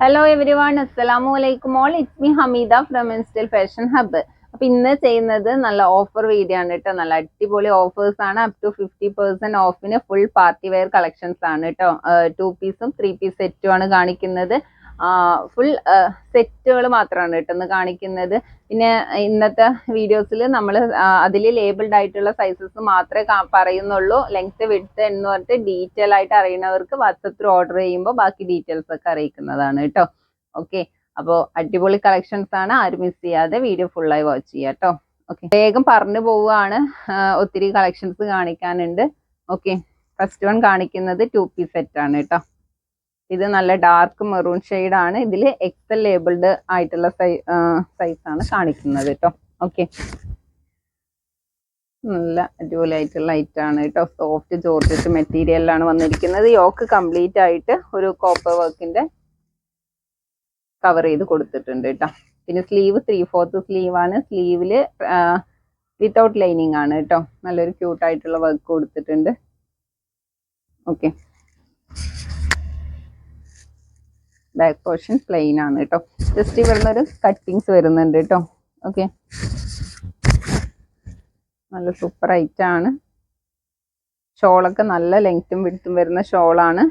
Hello every one അസ്സലാമു അലൈക്കും all it me Hameeda from install fashion hub അപ്പൊ ഇന്ന് ചെയ്യുന്നത് നല്ല ഓഫർ വീഡിയോ ആണ് കേട്ടോ നല്ല അടിപൊളി ഓഫേഴ്സ് ആണ്. അപ് ടു ഫിഫ്റ്റി പെർസെന്റ് ഓഫിന് ഫുൾ പാർട്ടി വെയർ കളക്ഷൻസ് ആണ് കേട്ടോ ടു പീസും ത്രീ പീസ് സെറ്റും ആണ് കാണിക്കുന്നത്. ഫുൾ സെറ്റുകൾ മാത്രമാണ് കേട്ടോ ഇന്ന് കാണിക്കുന്നത്. പിന്നെ ഇന്നത്തെ വീഡിയോസിൽ നമ്മൾ അതിൽ ലേബിൾഡ് ആയിട്ടുള്ള സൈസസ് മാത്രമേ പറയുന്നുള്ളൂ. ലെങ്ത് വിഡ്ത്ത് എന്ന് പറഞ്ഞിട്ട് ഡീറ്റെയിൽ ആയിട്ട് അറിയുന്നവർക്ക് വാട്സപ്പ് ഓർഡർ ചെയ്യുമ്പോൾ ബാക്കി ഡീറ്റെയിൽസ് ഒക്കെ അറിയിക്കുന്നതാണ് കേട്ടോ. ഓക്കെ അപ്പോൾ അടിപൊളി കളക്ഷൻസ് ആണ്. ആരും മിസ് ചെയ്യാതെ വീഡിയോ ഫുള്ളായി വാച്ച് ചെയ്യുക കേട്ടോ. ഓക്കെ വേഗം പറഞ്ഞു പോവുകയാണ്. ഒത്തിരി കളക്ഷൻസ് കാണിക്കാനുണ്ട്. ഓക്കെ ഫസ്റ്റ് വൺ കാണിക്കുന്നത് ടു പീസ് സെറ്റ് ആണ് കേട്ടോ. ഇത് നല്ല ഡാർക്ക് മെറൂൺ ആണ്. ഇതിൽ എക്സൽ ലേബിൾഡ് ആയിട്ടുള്ള സൈസ് ആണ് കാണിക്കുന്നത് കേട്ടോ ഓക്കെ നല്ല അടിപൊളിയായിട്ടുള്ള ലൈറ്റ് ആണ് കേട്ടോ സോഫ്റ്റ് ജോർജറ്റ് മെറ്റീരിയലാണ് വന്നിരിക്കുന്നത്. യോക്ക് കംപ്ലീറ്റ് ആയിട്ട് ഒരു കോപ്പർ വർക്കിന്റെ കവർ ചെയ്ത് കൊടുത്തിട്ടുണ്ട് കേട്ടോ പിന്നെ സ്ലീവ് ത്രീ ഫോർത്ത് സ്ലീവ് ആണ് സ്ലീവിൽ വിത്തൗട്ട് ലൈനിങ് ആണ് കേട്ടോ നല്ലൊരു ക്യൂട്ടായിട്ടുള്ള വർക്ക് കൊടുത്തിട്ടുണ്ട്. ഓക്കെ ബാക്ക് പോർഷൻ പ്ലെയിൻ ആണ് കേട്ടോ ജസ്റ്റ് ഇവിടുന്ന് ഒരു കട്ടിങ്സ് വരുന്നുണ്ട് കേട്ടോ ഓക്കെ നല്ല സൂപ്പർ ആണ്. ഷോളൊക്കെ നല്ല ലെങ്ത്തും വിടുത്തും വരുന്ന ഷോളാണ്.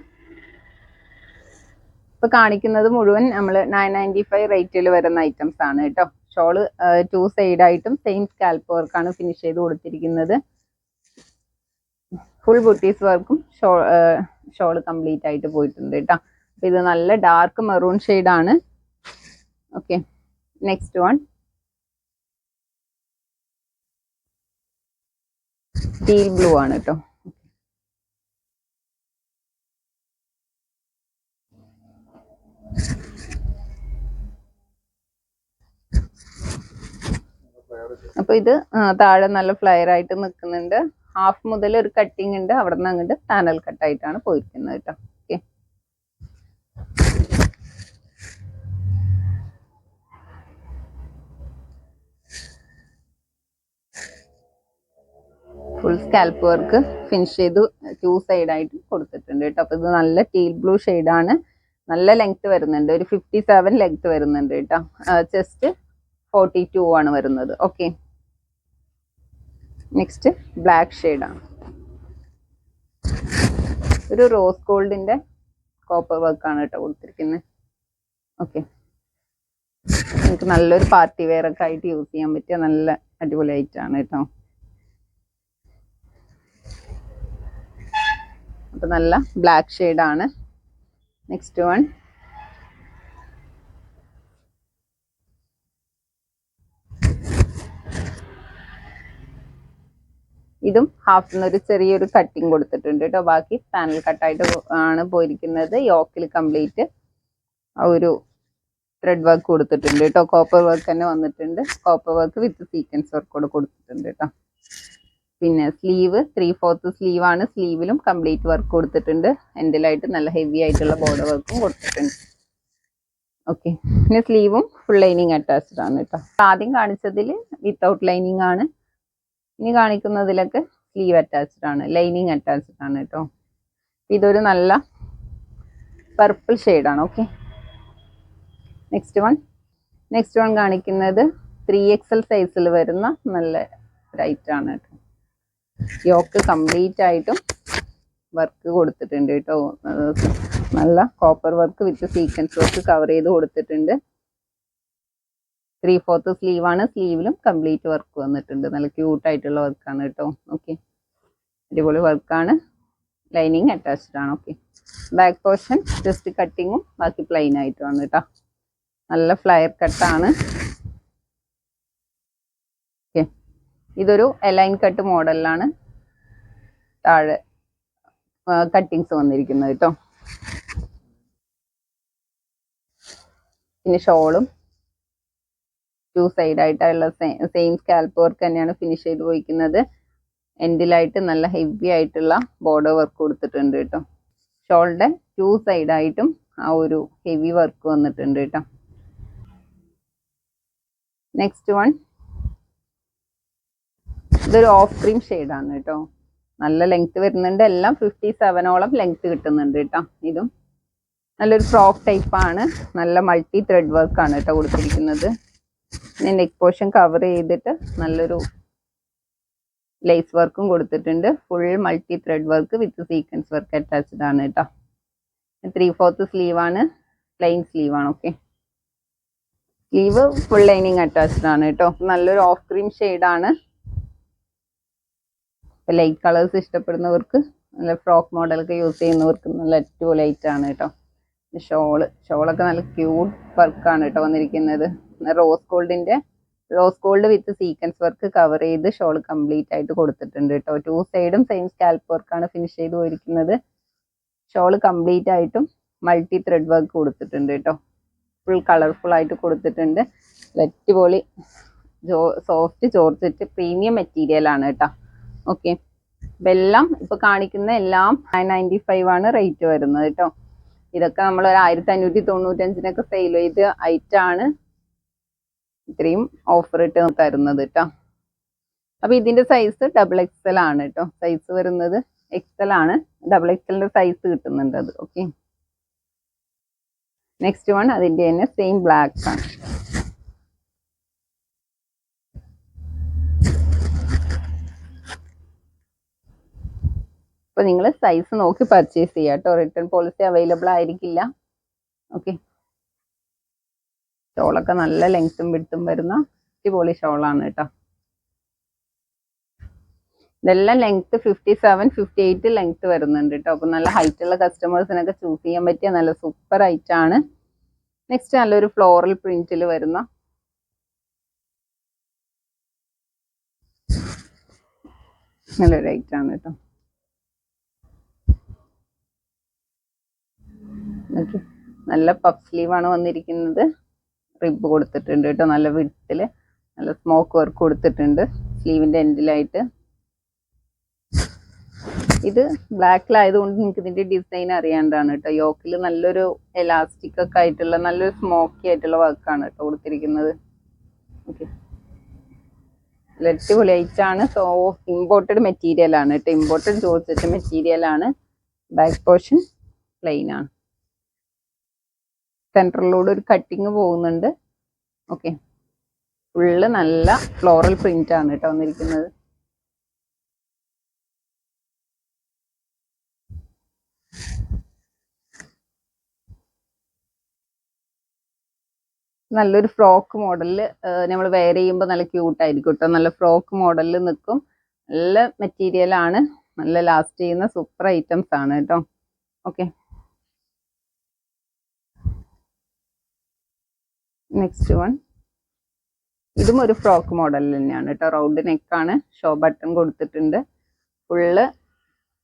ഇപ്പൊ കാണിക്കുന്നത് മുഴുവൻ നമ്മൾ നയൻ നയന്റി ഫൈവ് റേറ്റിൽ വരുന്ന ഐറ്റംസ് ആണ് കേട്ടോ ഷോൾ ടു സൈഡ് ആയിട്ടും സെയിം സ്കാൽപ്പ് വർക്കാണ് ഫിനിഷ് ചെയ്ത് കൊടുത്തിരിക്കുന്നത്. ഫുൾ ബുട്ടീസ് വർക്കും ഷോ ഷോൾ കംപ്ലീറ്റ് ആയിട്ട് പോയിട്ടുണ്ട് കേട്ടോ ഇത് നല്ല ഡാർക്ക് മെറൂൺ ആണ്. Okay next one steel blue ആണ് കേട്ടോ അപ്പൊ ഇത് താഴെ നല്ല ഫ്ലയർ ആയിട്ട് നിൽക്കുന്നുണ്ട് ഹാഫ് മുതൽ ഒരു കട്ടിങ് ഉണ്ട്. അവിടെ നിന്ന് അങ്ങോട്ട് പാനൽ കട്ടായിട്ടാണ് പോയിരിക്കുന്നത് കേട്ടോ okay full scallop work finish ചെയ്ത് ടു സൈഡ് ആയിട്ട് കൊടുത്തിട്ടുണ്ട് കേട്ടോ. അപ്പൊ ഇത് നല്ല ടീൽ ബ്ലൂ ആണ്. നല്ല ലെങ്ത് വരുന്നുണ്ട്. ഒരു ഫിഫ്റ്റി സെവൻ ലെങ്ത് വരുന്നുണ്ട് കേട്ടോ. ചെസ്റ്റ് ഫോർട്ടി ടു ആണ് വരുന്നത്. ഓക്കെ നെക്സ്റ്റ് ബ്ലാക്ക് ആണ്. ഒരു റോസ് ഗോൾഡിന്റെ കോപ്പർ വർക്ക് ആണ് കേട്ടോ കൊടുത്തിരിക്കുന്നത് ഓക്കെ നമുക്ക് നല്ലൊരു പാർട്ടി വെയർ ഒക്കെ ആയിട്ട് യൂസ് ചെയ്യാൻ പറ്റിയ നല്ല അടിപൊളി ആയിട്ടാണ് ആണ് കേട്ടോ നല്ല ബ്ലാക്ക് ആണ്. നെക്സ്റ്റ് വൺ ഇതും ഹാഫ് ഒരു ചെറിയൊരു കട്ടിങ് കൊടുത്തിട്ടുണ്ട് കേട്ടോ. ബാക്കി പാനൽ കട്ടായിട്ട് ആണ് പോയിരിക്കുന്നത്. യോക്കിൽ കംപ്ലീറ്റ് ഒരു ത്രെഡ് വർക്ക് കൊടുത്തിട്ടുണ്ട് കേട്ടോ. കോപ്പർ വർക്ക് തന്നെ വന്നിട്ടുണ്ട്. Copper work with sequence work കൂടെ കൊടുത്തിട്ടുണ്ട് കേട്ടോ. പിന്നെ സ്ലീവ് ത്രീ ഫോർത്ത് സ്ലീവ് ആണ് സ്ലീവിലും കംപ്ലീറ്റ് വർക്ക് കൊടുത്തിട്ടുണ്ട്. എൻഡിലായിട്ട് നല്ല ഹെവി ആയിട്ടുള്ള ബോർഡർ വർക്കും കൊടുത്തിട്ടുണ്ട്. ഓക്കെ പിന്നെ സ്ലീവും ഫുൾ ലൈനിങ് അറ്റാച്ച്ഡ് ആണ് കേട്ടോ. ആദ്യം കാണിച്ചതിൽ വിത്തൗട്ട് ലൈനിങ് ആണ്. ഇനി കാണിക്കുന്നതിലൊക്കെ സ്ലീവ് അറ്റാച്ച്ഡ് ആണ് ലൈനിങ് അറ്റാച്ച്ഡ് ആണ് കേട്ടോ. ഇതൊരു നല്ല പർപ്പിൾ ആണ് okay next one next one കാണിക്കുന്നത് ത്രീ എക്സൽ സൈസിൽ വരുന്ന നല്ല റൈറ്റ് ആണ് കേട്ടോ. യോക്ക് കംപ്ലീറ്റ് ആയിട്ടും വർക്ക് കൊടുത്തിട്ടുണ്ട് കേട്ടോ. നല്ല copper work with sequence work cover ചെയ്ത് കൊടുത്തിട്ടുണ്ട്. ത്രീ ഫോർത്ത് സ്ലീവ് ആണ്. സ്ലീവിലും കംപ്ലീറ്റ് വർക്ക് വന്നിട്ടുണ്ട്. നല്ല ക്യൂട്ട് ആയിട്ടുള്ള വർക്കാണ് കേട്ടോ. ഓക്കെ അടിപൊളി വർക്കാണ് ലൈനിങ് അറ്റാച്ച്ഡ് ആണ്. ഓക്കെ ബാക്ക് പോർഷൻ ജസ്റ്റ് കട്ടിങ്ങും ബാക്കി പ്ലെയിൻ ആയിട്ടുമാണ് കേട്ടോ. നല്ല ഫ്ലയർ കട്ടാണ് ഓക്കെ ഇതൊരു എലൈൻ കട്ട് മോഡലിലാണ് താഴെ കട്ടിങ്സ് വന്നിരിക്കുന്നത് കേട്ടോ പിന്നെ ഷോളും ടു സൈഡ് ആയിട്ടുള്ള സെയിം സ്കാൽപ്പ് വർക്ക് തന്നെയാണ് ഫിനിഷ് ചെയ്ത് പോയിക്കുന്നത്. എൻഡിലായിട്ട് നല്ല ഹെവി ആയിട്ടുള്ള ബോർഡർ വർക്ക് കൊടുത്തിട്ടുണ്ട് കേട്ടോ ഷോളിന്റെ ടു സൈഡ് ആയിട്ടും ആ ഒരു ഹെവി വർക്ക് വന്നിട്ടുണ്ട് കേട്ടോ നെക്സ്റ്റ് വൺ ഇതൊരു ഓഫ് ക്രീം ഷെയ്ഡാണ് കേട്ടോ നല്ല ലെങ്ത് വരുന്നുണ്ട്. എല്ലാം ഫിഫ്റ്റി സെവനോളം ലെങ്ത് കിട്ടുന്നുണ്ട് കേട്ടോ ഇതും. നല്ലൊരു ഫ്രോക്ക് ടൈപ്പ് ആണ്. നല്ല മൾട്ടി ത്രെഡ് വർക്ക് ആണ് കേട്ടോ കൊടുത്തിരിക്കുന്നത്. നെക്ക് പോർഷൻ കവർ ചെയ്തിട്ട് നല്ലൊരു ലേസ് വർക്കും കൊടുത്തിട്ടുണ്ട്. Full multi thread work with sequence work attached ആണ് കേട്ടോ. ത്രീ ഫോർത്ത് സ്ലീവ് ആണ്. പ്ലെയിൻ സ്ലീവ് ആണ്. Okay sleeve full lining attached ആണ് കേട്ടോ. നല്ലൊരു ഓഫ് ക്രീം ആണ്. ലൈറ്റ് കളേഴ്സ് ഇഷ്ടപ്പെടുന്നവർക്ക് നല്ല ഫ്രോക്ക് മോഡലൊക്കെ യൂസ് ചെയ്യുന്നവർക്ക് നല്ല അടിപൊളിയായിട്ട് ആണ് കേട്ടോ ഷോൾ ഷോളൊക്കെ നല്ല ക്യൂട്ട് വർക്കാണ് കേട്ടോ വന്നിരിക്കുന്നത്. റോസ് ഗോൾഡിന്റെ rose gold with sequence work cover ചെയ്ത് ഷോൾ കംപ്ലീറ്റ് ആയിട്ട് കൊടുത്തിട്ടുണ്ട് കേട്ടോ ടു സൈഡും സെയിം സ്കാൽപ്പ് വർക്കാണ് ഫിനിഷ് ചെയ്ത് പോയിരിക്കുന്നത്. ഷോൾ കംപ്ലീറ്റ് ആയിട്ടും മൾട്ടി ത്രെഡ് വർക്ക് കൊടുത്തിട്ടുണ്ട് കേട്ടോ ഫുൾ കളർഫുൾ ആയിട്ട് കൊടുത്തിട്ടുണ്ട്. അടിപൊളി ജോ സോഫ്റ്റ് ജോർജറ്റ് പ്രീമിയം മെറ്റീരിയൽ ആണ് കേട്ടോ ഓക്കെ എല്ലാം ഇപ്പൊ കാണിക്കുന്ന എല്ലാം നയൻ നയന്റി ഫൈവ് ആണ് റേറ്റ് വരുന്നത് കേട്ടോ ഇതൊക്കെ നമ്മൾ ഒരു ആയിരത്തി അഞ്ഞൂറ്റി തൊണ്ണൂറ്റഞ്ചിനൊക്കെ സെയിൽ ചെയ്ത് ഐറ്റാണ് ഇത്രയും ഓഫർ ഇട്ട് തരുന്നത് കേട്ടോ അപ്പൊ ഇതിന്റെ സൈസ് ഡബിൾ എക്സ് എൽ ആണ് കേട്ടോ സൈസ് വരുന്നത് എക്സ് എൽ ആണ്. ഡബിൾ എക്സ് എക്സലിന്റെ സൈസ് കിട്ടുന്നുണ്ട് അത്. ഓക്കെ നെക്സ്റ്റ് വൺ അതിന്റെ തന്നെ സെയിം ബ്ലാക്ക് ആണ്. അപ്പൊ നിങ്ങൾ സൈസ് നോക്കി പർച്ചേസ് ചെയ്യാം കേട്ടോ. റിട്ടേൺ പോളിസി അവൈലബിൾ ആയിരിക്കില്ല. ഓക്കെ ഷോളൊക്കെ നല്ല ലെങ്ത്തും വിടുത്തും വരുന്ന അടിപൊളി ഷോളാണ് കേട്ടോ. ഇതെല്ലാം length fifty seven fifty eight length വരുന്നുണ്ട് കേട്ടോ. അപ്പൊ നല്ല ഹൈറ്റ് ഉള്ള കസ്റ്റമേഴ്സിനൊക്കെ ചൂസ് ചെയ്യാൻ പറ്റിയ നല്ല സൂപ്പർ ആണ്. നെക്സ്റ്റ് നല്ലൊരു ഫ്ലോറൽ പ്രിന്റിൽ വരുന്ന നല്ലൊരു ആണ് കേട്ടോ. നല്ല പഫ് സ്ലീവ് ആണ് വന്നിരിക്കുന്നത്. റിബ് കൊടുത്തിട്ടുണ്ട് കേട്ടോ നല്ല വിട്ടിൽ നല്ല സ്മോക്ക് വർക്ക് കൊടുത്തിട്ടുണ്ട് സ്ലീവിന്റെ എൻഡിലായിട്ട് ഇത് ബ്ലാക്കിലായതുകൊണ്ട് നിങ്ങൾക്ക് ഇതിന്റെ ഡിസൈൻ അറിയാണ്ടാണ് കേട്ടോ. യോക്കിൽ നല്ലൊരു എലാസ്റ്റിക് ഒക്കെ ആയിട്ടുള്ള നല്ലൊരു സ്മോക്കി ആയിട്ടുള്ള വർക്കാണ് കേട്ടോ കൊടുത്തിരിക്കുന്നത്. ഓക്കെ അടിപൊളി ഐറ്റാണ് സോ ഇമ്പോർട്ടഡ് മെറ്റീരിയൽ ആണ് കേട്ടോ. ഇമ്പോർട്ടഡ് ചോദിച്ചിട്ട് മെറ്റീരിയൽ ആണ്. ബാക്ക് പോർഷൻ പ്ലെയിൻ ആണ്. സെൻട്രലിലൂടെ ഒരു കട്ടിങ് പോകുന്നുണ്ട്. ഓക്കെ ഫുള്ള് നല്ല ഫ്ലോറൽ പ്രിന്റ് ആണ് കേട്ടോ വന്നിരിക്കുന്നത്. നല്ലൊരു ഫ്രോക്ക് മോഡലിൽ നമ്മൾ വെയർ ചെയ്യുമ്പോൾ നല്ല ക്യൂട്ട് ആയിരിക്കും കേട്ടോ. നല്ല ഫ്രോക്ക് മോഡലിൽ നിൽക്കും നല്ല മെറ്റീരിയൽ ആണ്. നല്ല ലാസ്റ്റ് ചെയ്യുന്ന സൂപ്പർ ഐറ്റംസ് ആണ് കേട്ടോ. ഓക്കെ നെക്സ്റ്റ് വൺ ഇതും ഒരു ഫ്രോക്ക് മോഡൽ തന്നെയാണ് കേട്ടോ റൗണ്ട് നെക്കാണ് ഷോ ബട്ടൺ കൊടുത്തിട്ടുണ്ട്. ഫുള്ള്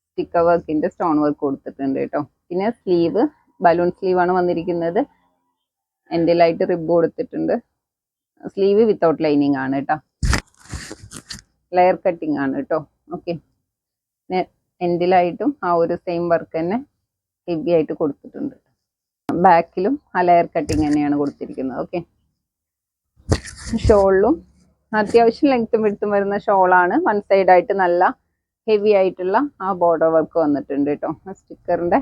സ്റ്റിക്കർ വർക്കിന്റെ സ്റ്റോൺ വർക്ക് കൊടുത്തിട്ടുണ്ട് കേട്ടോ പിന്നെ സ്ലീവ് ബലൂൺ സ്ലീവ് ആണ് വന്നിരിക്കുന്നത്. എൻഡിലായിട്ട് റിബ് കൊടുത്തിട്ടുണ്ട്. സ്ലീവ് വിത്തൗട്ട് ലൈനിങ് ആണ് കേട്ടോ ലെയർ കട്ടിങ് ആണ് കേട്ടോ ഓക്കെ എൻഡിലായിട്ടും ആ ഒരു സെയിം വർക്ക് തന്നെ ഹെവി ആയിട്ട് കൊടുത്തിട്ടുണ്ട് ബാക്കിലും ആ ലെയർ കട്ടിങ് തന്നെയാണ് കൊടുത്തിരിക്കുന്നത് ഓക്കെ ഷോളിലും അത്യാവശ്യം ലെങ്ത്തും വിടുത്തും വരുന്ന ഷോളാണ്. വൺ സൈഡ് ആയിട്ട് നല്ല ഹെവി ആയിട്ടുള്ള ആ ബോർഡർ വർക്ക് വന്നിട്ടുണ്ട് കേട്ടോ ആ സ്റ്റിക്കറിന്റെ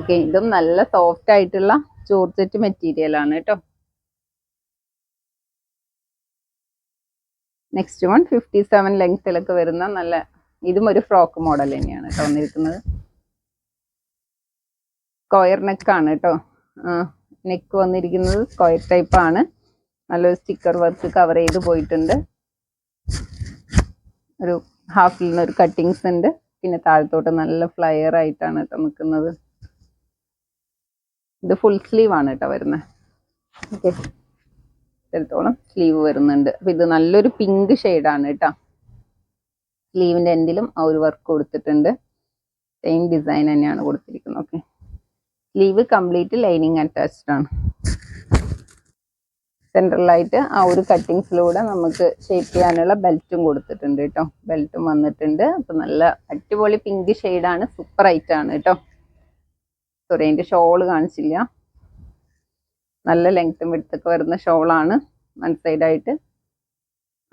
ഓക്കെ ഇതും നല്ല സോഫ്റ്റ് ആയിട്ടുള്ള ജോർജറ്റ് മെറ്റീരിയൽ ആണ് കേട്ടോ നെക്സ്റ്റ് വൺ ഫിഫ്റ്റി സെവൻ ലെങ്ത്തിലൊക്കെ വരുന്ന നല്ല ഇതും ഒരു ഫ്രോക്ക് മോഡൽ തന്നെയാണ് കേട്ടോ വന്നിരിക്കുന്നത്. സ്ക്വയർ ആണ് കേട്ടോ നെക്ക് വന്നിരിക്കുന്നത് സ്ക്വയർ ടൈപ്പ് ആണ്. നല്ലൊരു സ്റ്റിക്കർ വർക്ക് കവർ ചെയ്ത് പോയിട്ടുണ്ട്. ഒരു ഹാഫിൽ നിന്ന് ഒരു കട്ടിങ്സ് ഉണ്ട്. പിന്നെ താഴത്തോട്ട് നല്ല ഫ്ലയർ ആയിട്ടാണ് കേട്ടോ നിൽക്കുന്നത് ഇത് ഫുൾ സ്ലീവ് ആണ് കേട്ടോ വരുന്നത് ഓക്കെ ഇത്രത്തോളം സ്ലീവ് വരുന്നുണ്ട്. അപ്പൊ ഇത് നല്ലൊരു പിങ്ക് ഷെയ്ഡാണ് കേട്ടോ സ്ലീവിന്റെ എൻഡിലും ആ ഒരു വർക്ക് കൊടുത്തിട്ടുണ്ട്. സെയിം ഡിസൈൻ തന്നെയാണ് കൊടുത്തിരിക്കുന്നത്. Okay sleeve complete lining attached ആണ്. സെൻട്രലായിട്ട് ആ ഒരു കട്ടിങ്സിലൂടെ നമുക്ക് ഷേപ്പ് ചെയ്യാനുള്ള ബെൽറ്റും കൊടുത്തിട്ടുണ്ട് കേട്ടോ ബെൽറ്റും വന്നിട്ടുണ്ട്. അപ്പം നല്ല അടിപൊളി പിങ്ക് ഷെയ്ഡാണ് സൂപ്പർ ആണ് കേട്ടോ സോറി അതിന്റെ ഷോൾ കാണിച്ചില്ല. നല്ല ലെങ്ത്തും വിടുത്തൊക്കെ വരുന്ന ഷോളാണ് വൺ സൈഡായിട്ട്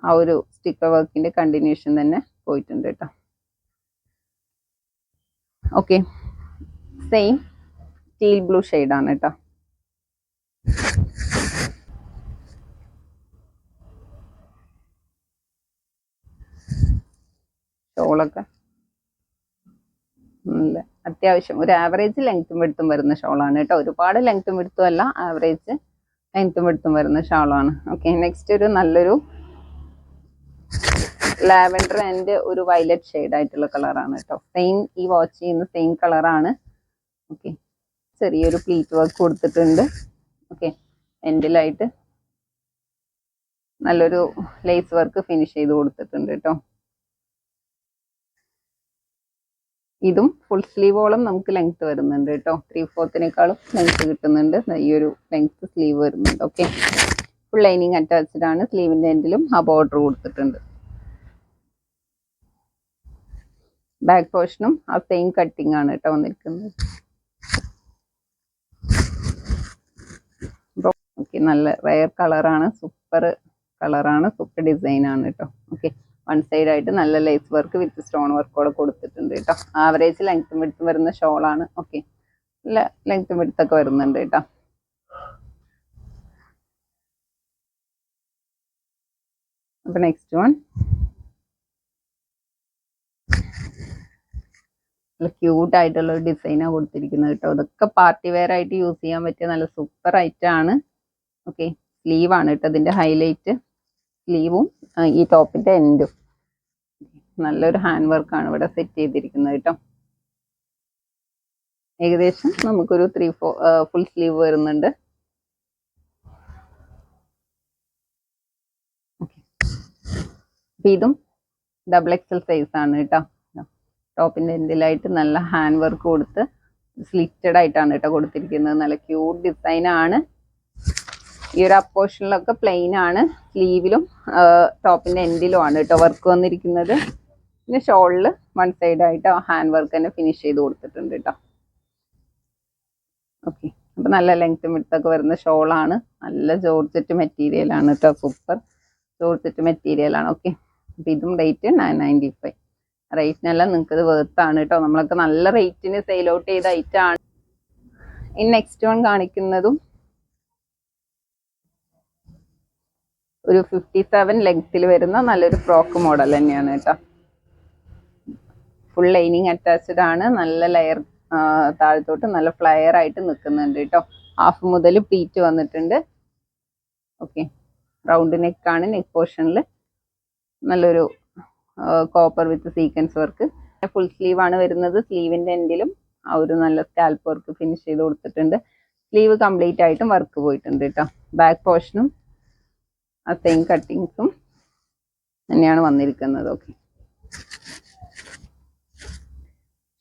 ആ ഒരു സ്റ്റിക്കർ വർക്കിന്റെ കണ്ടിന്യൂഷൻ തന്നെ പോയിട്ടുണ്ട് കേട്ടോ ഓക്കെ സെയിം ടീൽ ബ്ലൂ ആണ് കേട്ടോ. ഷോളൊക്കെ. നല്ല അത്യാവശ്യം. ഒരു ആവറേജ് ലെങ്ത്തും വെടുത്തും വരുന്ന ഷോളാണ് കേട്ടോ. ഒരുപാട് ലെങ്ത്തും വെടുത്തും അല്ല ആവറേജ് ലെങ്ത്തും വെടുത്തും വരുന്ന ഷോളാണ്. ഓക്കെ നെക്സ്റ്റ് ഒരു നല്ലൊരു ലാവൻഡർ ആൻഡ് ഒരു വയലറ്റ് ആയിട്ടുള്ള കളറാണ് കേട്ടോ. സെയിം ഈ വാച്ച് ചെയ്യുന്ന സെയിം കളറാണ്. ഓക്കെ ചെറിയൊരു പ്ലീറ്റ് വർക്ക് കൊടുത്തിട്ടുണ്ട്. ഓക്കെ എൻഡിലായിട്ട് നല്ലൊരു ലേസ് വർക്ക് ഫിനിഷ് ചെയ്ത് കൊടുത്തിട്ടുണ്ട് കേട്ടോ ഇതും ഫുൾ സ്ലീവോളം നമുക്ക് ലെങ്ത് വരുന്നുണ്ട് കേട്ടോ ത്രീ ഫോർത്തിനേക്കാളും ലെങ്ത് കിട്ടുന്നുണ്ട്. ഈ ഒരു ലെങ്ത് സ്ലീവ് വരുന്നുണ്ട്. ഓക്കെ ഫുൾ ലൈനിങ് അറ്റാച്ച്ഡ് ആണ്. സ്ലീവിന്റെ എൻഡിലും ആ ബോർഡർ കൊടുത്തിട്ടുണ്ട്. ബാക്ക് പോർഷനും ആ സെയിം കട്ടിംഗ് ആണ് കേട്ടോ വന്നിരിക്കുന്നത്. ഓക്കെ നല്ല റയർ കളറാണ് സൂപ്പർ കളറാണ് സൂപ്പർ ഡിസൈൻ ആണ് കേട്ടോ ഓക്കെ വൺ സൈഡ് ആയിട്ട് നല്ല ലേസ് വർക്ക് വിത്ത് സ്റ്റോൺ വർക്കോടെ കൊടുത്തിട്ടുണ്ട് കേട്ടോ ആവറേജ് ലെങ്ത്തും വെടുത്തും വരുന്ന ഷോളാണ് ഓക്കെ നല്ല ലെങ്ത്തും വെടുത്തൊക്കെ വരുന്നുണ്ട് കേട്ടോ അപ്പൊ നെക്സ്റ്റ് വൺ നല്ല ക്യൂട്ട് ആയിട്ടുള്ള ഒരു ഡിസൈനാണ് കൊടുത്തിരിക്കുന്നത് കേട്ടോ ഇതൊക്കെ പാർട്ടി വെയർ ആയിട്ട് യൂസ് ചെയ്യാൻ പറ്റിയ നല്ല സൂപ്പർ ഐറ്റം ആണ്. ഓക്കെ സ്ലീവ് ആണ് കേട്ടോ അതിന്റെ ഹൈലൈറ്റ് സ്ലീവും ഈ ടോപ്പിന്റെ എൻഡും നല്ലൊരു ഹാൻഡ് വർക്കാണ് ഇവിടെ സെറ്റ് ചെയ്തിരിക്കുന്നത് കേട്ടോ. ഏകദേശം നമുക്കൊരു ത്രീ ഫോർ ഫുൾ സ്ലീവ് വരുന്നുണ്ട്. ഇതും ഡബിൾ എക്സൽ ആണ് കേട്ടോ. ടോപ്പിന്റെ എൻഡിലായിട്ട് നല്ല ഹാൻഡ് വർക്ക് കൊടുത്ത് സ്ലിറ്റഡ് ആയിട്ടാണ് കേട്ടോ കൊടുത്തിരിക്കുന്നത്. നല്ല ക്യൂട്ട് ഡിസൈൻ ആണ്. ഈ ഒരു അപ്പോർഷനിലൊക്കെ പ്ലെയിൻ ആണ്. സ്ലീവിലും ടോപ്പിന്റെ എൻഡിലും ആണ് കേട്ടോ വർക്ക് വന്നിരിക്കുന്നത്. പിന്നെ ഷോളിൽ വൺ സൈഡ് ആയിട്ട് ഹാൻഡ് വർക്ക് തന്നെ ഫിനിഷ് ചെയ്ത് കൊടുത്തിട്ടുണ്ട് കേട്ടോ ഓക്കെ അപ്പൊ നല്ല ലെങ്ത്തും വിടുത്തൊക്കെ വരുന്ന ഷോളാണ് നല്ല ജോർജറ്റ് മെറ്റീരിയൽ ആണ് കേട്ടോ സൂപ്പർ ജോർജറ്റ് മെറ്റീരിയൽ ആണ്. ഓക്കെ അപ്പൊ ഇതും റേറ്റ് നയൻ നയന്റി ഫൈവ് റേറ്റിനെല്ലാം നിങ്ങൾക്ക് ഇത് വേർത്താണ് കേട്ടോ നമ്മളൊക്കെ നല്ല റേറ്റിന് സെയിൽ ഔട്ട് ചെയ്ത ഐറ്റം ആണ്. ഇനി നെക്സ്റ്റ് വൺ കാണിക്കുന്നതും ഒരു ഫിഫ്റ്റി സെവൻ ലെങ്ത്തിൽ വരുന്ന നല്ലൊരു ഫ്രോക്ക് മോഡൽ തന്നെയാണ് കേട്ടോ. ഫുൾ ലൈനിങ് അറ്റാച്ച്ഡ് ആണ്. നല്ല ലെയർ താഴത്തോട്ട് നല്ല ഫ്ലയർ ആയിട്ട് നിൽക്കുന്നുണ്ട് കേട്ടോ. ഹാഫ് മുതൽ പ്ലീറ്റ് വന്നിട്ടുണ്ട്. ഓക്കെ റൗണ്ട് നെക്കാണ് നെക്ക് പോർഷനിൽ നല്ലൊരു copper with sequence work full sleeve ആണ് വരുന്നത്. സ്ലീവിന്റെ എൻഡിലും ആ ഒരു നല്ല സ്കാൽപ്പ് വർക്ക് ഫിനിഷ് ചെയ്ത് കൊടുത്തിട്ടുണ്ട്. സ്ലീവ് കംപ്ലീറ്റ് ആയിട്ടും വർക്ക് പോയിട്ടുണ്ട് കേട്ടോ. ബാക്ക് പോർഷനും സെയിം കട്ടിങ്സും തന്നെയാണ് വന്നിരിക്കുന്നത്. ഓക്കെ.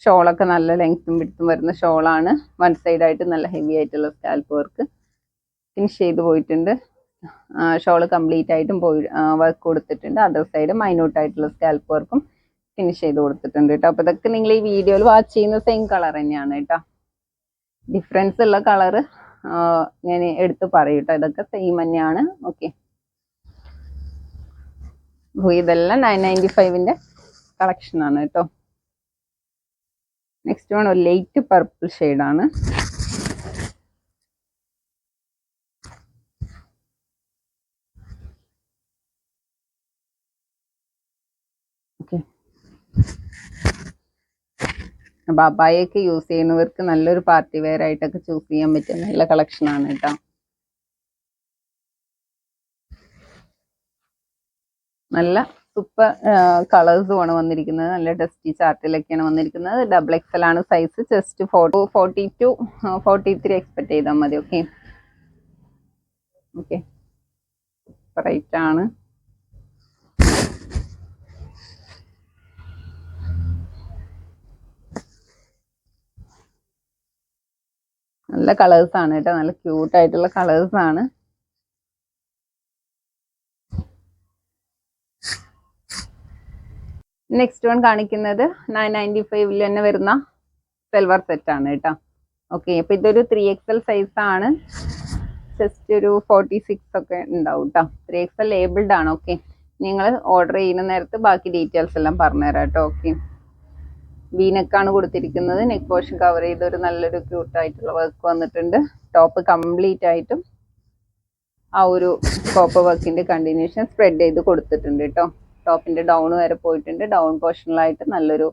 ഷോളൊക്കെ നല്ല ലെങ്ത്തും വിടുത്തും വരുന്ന ഷോളാണ്. വൺ സൈഡായിട്ട് നല്ല ഹെവി ആയിട്ടുള്ള സ്കാൽപ്പ് വർക്ക് ഫിനിഷ് ചെയ്ത് പോയിട്ടുണ്ട്. ഷോൾ കംപ്ലീറ്റ് ആയിട്ടും പോയി വർക്ക് കൊടുത്തിട്ടുണ്ട്. അതർ സൈഡ് മൈന്യൂട്ട് ആയിട്ടുള്ള സ്കാൽപ്പ് വർക്കും ഫിനിഷ് ചെയ്ത് കൊടുത്തിട്ടുണ്ട് കേട്ടോ. അപ്പോൾ ഇതൊക്കെ നിങ്ങൾ ഈ വീഡിയോയിൽ വാച്ച് ചെയ്യുന്ന സെയിം കളർ തന്നെയാണ് കേട്ടോ. ഡിഫറൻസ് ഉള്ള കളറ് ഞാൻ എടുത്ത് പറയും കേട്ടോ. ഇതൊക്കെ സെയിം തന്നെയാണ്. ഓക്കെ ഇതെല്ലാം നയൻ നയന്റി ഫൈവിന്റെ കളക്ഷനാണ് കേട്ടോ. നെക്സ്റ്റ് വൺ ഒരു ലൈറ്റ് പർപ്പിൾ ഷെയ്ഡാണ് ഓക്കെ അപ്പൊ അബായൊക്കെ യൂസ് ചെയ്യുന്നവർക്ക് നല്ലൊരു പാർട്ടി വെയർ ആയിട്ടൊക്കെ ചൂസ് ചെയ്യാൻ പറ്റിയ നല്ല കളക്ഷനാണ് കേട്ടോ. നല്ല സൂപ്പർ കളേഴ്സും ആണ് വന്നിരിക്കുന്നത്. നല്ല ഡസ്റ്റി ചാർട്ടിലൊക്കെയാണ് വന്നിരിക്കുന്നത്. ഡബിൾ എക്സൽ ആണ് size just forty forty two forty three expect ചെയ്താൽ മതി ഓക്കെ ഓക്കെ റൈറ്റ് ആണ്. നല്ല കളേഴ്സ് ആണ് കേട്ടോ. നല്ല ക്യൂട്ട് ആയിട്ടുള്ള കളേഴ്സ് ആണ് നെക്സ്റ്റ് വൺ കാണിക്കുന്നത് നയൻ നയന്റി ഫൈവിൽ തന്നെ വരുന്ന സെൽവർ സെറ്റ് ആണ് കേട്ടോ. ഓക്കെ അപ്പോൾ ഇതൊരു ത്രീ എക്സൽ സൈസ് ആണ്. ജസ്റ്റ് ഒരു ഫോർട്ടി സിക്സ് ഒക്കെ ഉണ്ടാവും കേട്ടോ ത്രീ എക്സൽ ലേബിൾഡ് ആണ് ഓക്കെ നിങ്ങൾ ഓർഡർ ചെയ്യുന്ന നേരത്ത് ബാക്കി ഡീറ്റെയിൽസ് എല്ലാം പറഞ്ഞുതരാം കേട്ടോ ഓക്കെ വീനക്കാണ് കൊടുത്തിരിക്കുന്നത്. നെക്ക് പോർഷൻ കവർ ചെയ്ത് ഒരു നല്ലൊരു ക്യൂട്ട് ആയിട്ടുള്ള വർക്ക് വന്നിട്ടുണ്ട്. ടോപ്പ് കംപ്ലീറ്റ് ആയിട്ടും ആ ഒരു കോപ്പർ വർക്കിന്റെ കണ്ടിന്യൂഷൻ സ്പ്രെഡ് ചെയ്ത് കൊടുത്തിട്ടുണ്ട് കേട്ടോ ടോപ്പിന്റെ ഡൗൺ വരെ പോയിട്ടുണ്ട്. ഡൗൺ പോർഷനിലായിട്ട് നല്ലൊരു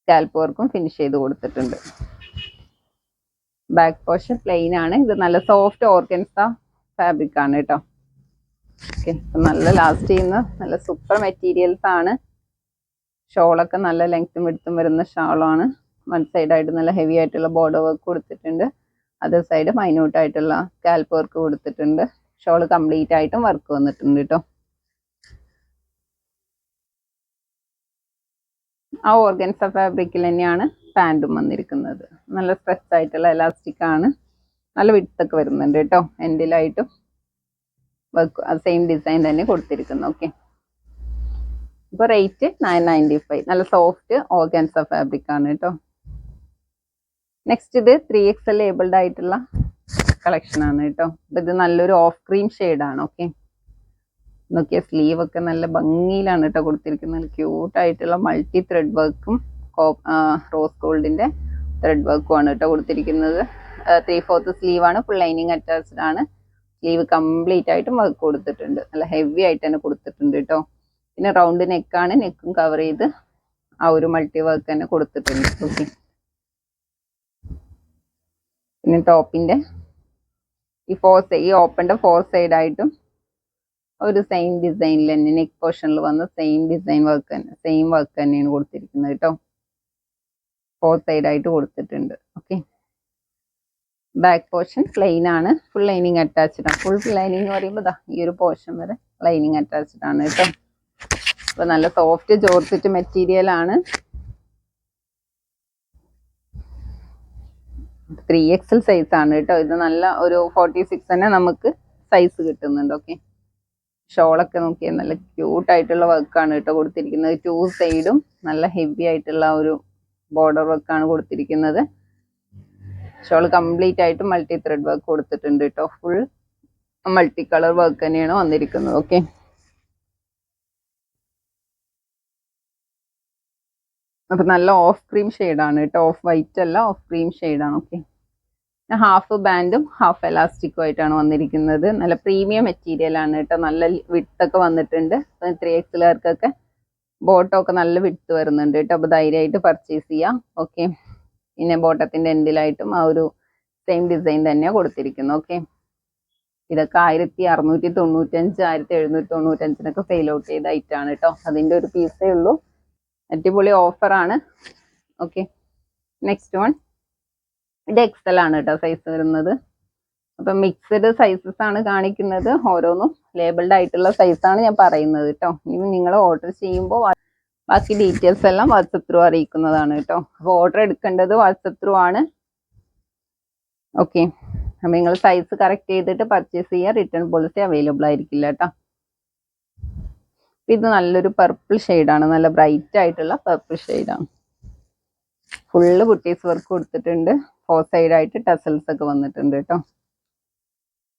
സ്കാൽപ്പ് വർക്കും ഫിനിഷ് ചെയ്ത് കൊടുത്തിട്ടുണ്ട്. ബാക്ക് പോർഷൻ പ്ലെയിൻ ആണ്. ഇത് നല്ല സോഫ്റ്റ് ഓർഗൻസ ഫാബ്രിക് ആണ് കേട്ടോ. നല്ല ലാസ്റ്റ് ചെയ്യുന്ന നല്ല സൂപ്പർ മെറ്റീരിയൽസ് ആണ്. ഷോളൊക്കെ നല്ല ലെങ്ത്തും എടുത്തും വരുന്ന ഷാളാണ് വൺ സൈഡായിട്ട് നല്ല ഹെവി ആയിട്ടുള്ള ബോർഡർ വർക്ക് കൊടുത്തിട്ടുണ്ട്. അതർ സൈഡ് മൈനൂട്ടായിട്ടുള്ള സ്കാൽപ്പ് വർക്ക് കൊടുത്തിട്ടുണ്ട്. ഷോൾ കംപ്ലീറ്റ് ആയിട്ടും വർക്ക് വന്നിട്ടുണ്ട് കേട്ടോ. ആ ഓർഗൻസ ഫാബ്രിക്കിൽ തന്നെയാണ് പാന്റും വന്നിരിക്കുന്നത്. നല്ല സ്ട്രെച്ച് ആയിട്ടുള്ള എലാസ്റ്റിക് ആണ്. നല്ല വിട്ടൊക്കെ വരുന്നുണ്ട് കേട്ടോ. എൻഡിലായിട്ടും വർക്ക് സെയിം ഡിസൈൻ തന്നെ കൊടുത്തിരിക്കുന്നു. ഓക്കെ ഇപ്പോൾ റേറ്റ് നയൻ നയന്റി ഫൈവ് നല്ല സോഫ്റ്റ് ഓർഗൻസ ഫാബ്രിക് ആണ് കേട്ടോ. നെക്സ്റ്റ് ഇത് ത്രീ എക്സ് എൽ ഏബിൾഡ് ആയിട്ടുള്ള കളക്ഷൻ ആണ് കേട്ടോ. ഇത് നല്ലൊരു ഓഫ് ക്രീം ആണ്. ഓക്കെ നോക്കിയ സ്ലീവ് ഒക്കെ നല്ല ഭംഗിയിലാണ് കേട്ടോ കൊടുത്തിരിക്കുന്നത്. ക്യൂട്ട് ആയിട്ടുള്ള മൾട്ടി ത്രെഡ് വർക്കും റോസ് ഗോൾഡിന്റെ ത്രെഡ് വർക്കും ആണ് കേട്ടോ കൊടുത്തിരിക്കുന്നത്. ത്രീ ഫോർത്ത് സ്ലീവ് ആണ് ഫുൾ ലൈനിങ് അറ്റാച്ച്ഡ് ആണ്. സ്ലീവ് കംപ്ലീറ്റ് ആയിട്ടും വർക്ക് കൊടുത്തിട്ടുണ്ട്. നല്ല ഹെവി ആയിട്ട് തന്നെ കൊടുത്തിട്ടുണ്ട് കേട്ടോ പിന്നെ റൗണ്ട് നെക്കാണ് നെക്കും കവർ ചെയ്ത് ആ ഒരു മൾട്ടി വർക്ക് തന്നെ കൊടുത്തിട്ടുണ്ട്. ഓക്കെ പിന്നെ ടോപ്പിന്റെ ഈ ഫോർ ഈ ഓപ്പണിന്റെ ഫോർ സൈഡ് ആയിട്ടും ഒരു സെയിം ഡിസൈനിൽ തന്നെ നെക്ക് പോർഷനിൽ വന്ന സെയിം ഡിസൈൻ വർക്ക് തന്നെ സെയിം വർക്ക് തന്നെയാണ് കൊടുത്തിരിക്കുന്നത് കേട്ടോ ഫോർ സൈഡായിട്ട് കൊടുത്തിട്ടുണ്ട് ഓക്കെ ബാക്ക് പോർഷൻ പ്ലെയിൻ ആണ് ഫുൾ ലൈനിങ് അറ്റാച്ച്ഡ് ആണ്. ഫുൾ ലൈനിങ് എന്ന് പറയുമ്പോൾ ദാ ഈ ഒരു പോർഷൻ വരെ ലൈനിങ് അറ്റാച്ച്ഡ് ആണ് കേട്ടോ അപ്പൊ നല്ല സോഫ്റ്റ് ജോർജറ്റ് മെറ്റീരിയൽ ആണ്. ത്രീ എക്സൽ സൈസ് ആണ് കേട്ടോ ഇത് നല്ല ഒരു ഫോർട്ടി സിക്സ് തന്നെ നമുക്ക് സൈസ് കിട്ടുന്നുണ്ട് ഓക്കെ ഷോളൊക്കെ നോക്കിയാൽ നല്ല ക്യൂട്ട് ആയിട്ടുള്ള വർക്കാണ് കേട്ടോ കൊടുത്തിരിക്കുന്നത്. ടു സൈഡും നല്ല ഹെവി ആയിട്ടുള്ള ഒരു ബോർഡർ വർക്കാണ് കൊടുത്തിരിക്കുന്നത്. ഷോൾ കംപ്ലീറ്റ് ആയിട്ട് മൾട്ടി ത്രെഡ് വർക്ക് കൊടുത്തിട്ടുണ്ട് കേട്ടോ ഫുൾ മൾട്ടി കളർ വർക്ക് തന്നെയാണ് വന്നിരിക്കുന്നത്. ഓക്കെ അപ്പൊ നല്ല ഓഫ് ക്രീം ഷെയ്ഡാണ് കേട്ടോ ഓഫ് വൈറ്റ് അല്ല ഓഫ് ക്രീം ഷെയ്ഡാണ് ഓക്കെ ഹാഫ് ബാൻഡും ഹാഫ് എലാസ്റ്റിക്കും ആയിട്ടാണ് വന്നിരിക്കുന്നത്. നല്ല പ്രീമിയം മെറ്റീരിയൽ ആണ് കേട്ടോ. നല്ല വിട്ടൊക്കെ വന്നിട്ടുണ്ട്. ത്രീ എക്സിലുകാർക്കൊക്കെ ബോട്ടം ഒക്കെ നല്ല വിട്ട് വരുന്നുണ്ട് കേട്ടോ. അപ്പോൾ ധൈര്യമായിട്ട് പർച്ചേസ് ചെയ്യാം. ഓക്കെ പിന്നെ ബോട്ടത്തിന്റെ എൻഡിലായിട്ടും ആ ഒരു സെയിം ഡിസൈൻ തന്നെയാണ് കൊടുത്തിരിക്കുന്നത്. ഓക്കെ ഇതൊക്കെ ആയിരത്തി അറുന്നൂറ്റി തൊണ്ണൂറ്റഞ്ച് ആയിരത്തി എഴുന്നൂറ്റി തൊണ്ണൂറ്റഞ്ചിനൊക്കെ സെയിൽ ഔട്ട് ചെയ്ത ഐറ്റാണ് കേട്ടോ. അതിന്റെ ഒരു പീസേ ഉള്ളൂ. അടിപൊളി ഓഫറാണ് ഓക്കെ നെക്സ്റ്റ് വൺ ഇത് എക്സൽ ആണ് കേട്ടോ സൈസ് വരുന്നത്. അപ്പം മിക്സഡ് സൈസസ് ആണ് കാണിക്കുന്നത്. ഓരോന്നും ലേബിൾഡ് ആയിട്ടുള്ള സൈസാണ് ഞാൻ പറയുന്നത് കേട്ടോ ഇനി നിങ്ങൾ ഓർഡർ ചെയ്യുമ്പോൾ ബാക്കി ഡീറ്റെയിൽസ് എല്ലാം വാട്സപ്പ് ത്രൂ അറിയിക്കുന്നതാണ് കേട്ടോ അപ്പോൾ ഓർഡർ എടുക്കേണ്ടത് വാട്സപ്പ് ത്രൂ ആണ്. ഓക്കെ അപ്പം നിങ്ങൾ സൈസ് കറക്റ്റ് ചെയ്തിട്ട് പർച്ചേസ് ചെയ്യുക റിട്ടേൺ പോളിസി അവൈലബിൾ ആയിരിക്കില്ല കേട്ടോ ഇത് നല്ലൊരു പർപ്പിൾ ഷെയ്ഡാണ് നല്ല ബ്രൈറ്റ് ആയിട്ടുള്ള പർപ്പിൾ ഷെയ്ഡാണ് ഫുള്ള് ബുട്ടീസ് വർക്ക് കൊടുത്തിട്ടുണ്ട്. ഫോർ സൈഡായിട്ട് ടസൽസ് ഒക്കെ വന്നിട്ടുണ്ട് കേട്ടോ.